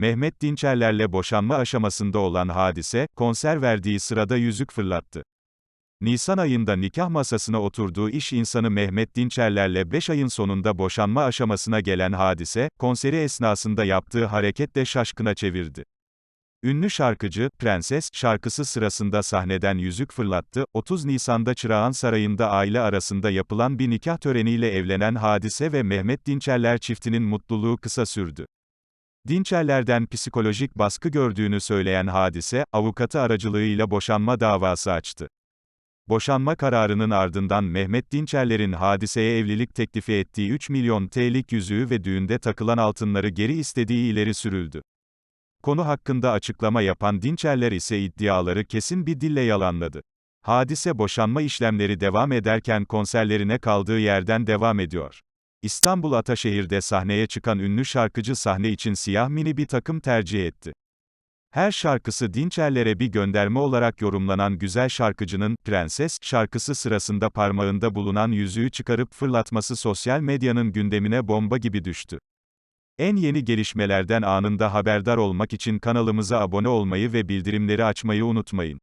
Mehmet Dinçerler'le boşanma aşamasında olan hadise, konser verdiği sırada yüzük fırlattı. Nisan ayında nikah masasına oturduğu iş insanı Mehmet Dinçerler'le 5 ayın sonunda boşanma aşamasına gelen hadise, konseri esnasında yaptığı hareketle şaşkına çevirdi. Ünlü şarkıcı, Prenses, şarkısı sırasında sahneden yüzük fırlattı, 30 Nisan'da Çırağan Sarayı'nda aile arasında yapılan bir nikah töreniyle evlenen Hadise ve Mehmet Dinçerler çiftinin mutluluğu kısa sürdü. Dinçerlerden psikolojik baskı gördüğünü söyleyen Hadise, avukatı aracılığıyla boşanma davası açtı. Boşanma kararının ardından Mehmet Dinçerler'in hadiseye evlilik teklifi ettiği 3 milyon TL'lik yüzüğü ve düğünde takılan altınları geri istediği ileri sürüldü. Konu hakkında açıklama yapan Dinçerler ise iddiaları kesin bir dille yalanladı. Hadise boşanma işlemleri devam ederken konserlerine kaldığı yerden devam ediyor. İstanbul Ataşehir'de sahneye çıkan ünlü şarkıcı sahne için siyah mini bir takım tercih etti. Her şarkısı Dinçerlere bir gönderme olarak yorumlanan güzel şarkıcının, Prenses, şarkısı sırasında parmağında bulunan yüzüğü çıkarıp fırlatması sosyal medyanın gündemine bomba gibi düştü. En yeni gelişmelerden anında haberdar olmak için kanalımıza abone olmayı ve bildirimleri açmayı unutmayın.